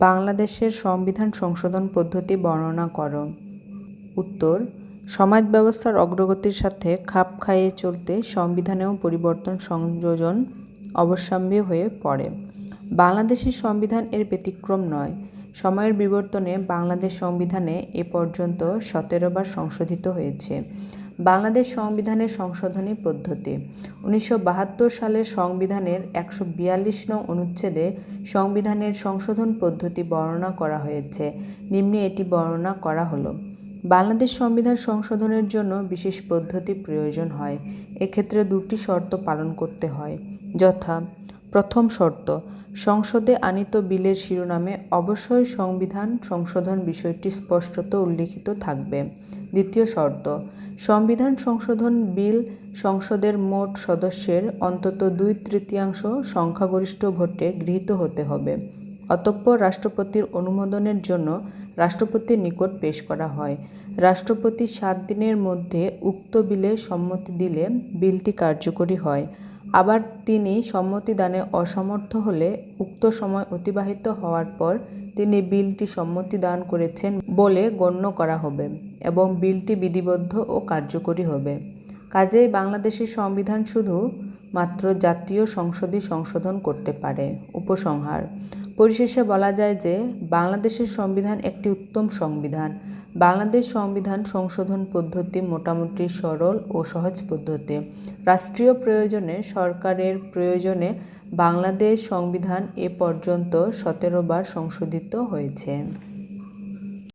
বাংলাদেশের সংবিধান সংশোধন পদ্ধতি বর্ণনা করো। উত্তর, সমাজ ব্যবস্থার অগ্রগতির সাথে খাপ খাইয়ে চলতে সংবিধানেও পরিবর্তন সংযোজন অবশ্যম্ভাবী হয়ে পড়ে। বাংলাদেশের সংবিধান এর ব্যতিক্রম নয়। সময়ের বিবর্তনে বাংলাদেশ সংবিধানে এ পর্যন্ত সতেরো বার সংশোধিত হয়েছে। বাংলাদেশ সংবিধানের সংশোধনী পদ্ধতি। উনিশশো বাহাত্তর সালের সংবিধানের একশো বিয়াল্লিশ নং অনুচ্ছেদে সংবিধানের সংশোধন পদ্ধতি বর্ণনা করা হয়েছে। নিম্নে এটি বর্ণনা করা হলো, বাংলাদেশ সংবিধান সংশোধনের জন্য বিশেষ পদ্ধতি প্রয়োজন হয়, এক্ষেত্রে দুটি শর্ত পালন করতে হয়। যথা প্রথম শর্ত, সংসদে আনিত বিলের শিরোনামে অবশ্যই সংবিধান সংশোধন বিষয়টি স্পষ্টত উল্লিখিত থাকবে। দ্বিতীয় শর্ত, সংবিধান সংশোধন বিল সংসদের মোট সদস্যের অন্তত দুই তৃতীয়াংশ সংখ্যাগরিষ্ঠ ভোটে গৃহীত হতে হবে। অতঃপর রাষ্ট্রপতির অনুমোদনের জন্য রাষ্ট্রপতির নিকট পেশ করা হয়। রাষ্ট্রপতি সাত দিনের মধ্যে উক্ত বিলে সম্মতি দিলে বিলটি কার্যকরী হয়। আবার তিনি সম্মতিদানে অসমর্থ হলে উক্ত সময় অতিবাহিত হওয়ার পর তিনি বিলটি সম্মতি দান করেছেন বলে গণ্য করা হবে এবং বিলটি বিধিবদ্ধ ও কার্যকরী হবে। কাজেই বাংলাদেশের সংবিধান শুধু মাত্র জাতীয় সংসদে সংশোধন করতে পারে, উপসংহার। পরিশেষে বলা যায় যে, বাংলাদেশের সংবিধান একটি উত্তম সংবিধান। বাংলাদেশ সংবিধান সংশোধন পদ্ধতি মোটামুটি সরল ও সহজ পদ্ধতি। রাষ্ট্রীয় প্রয়োজনে সরকারের প্রয়োজনে বাংলাদেশ সংবিধান এ পর্যন্ত সতেরো বার সংশোধিত হয়েছে।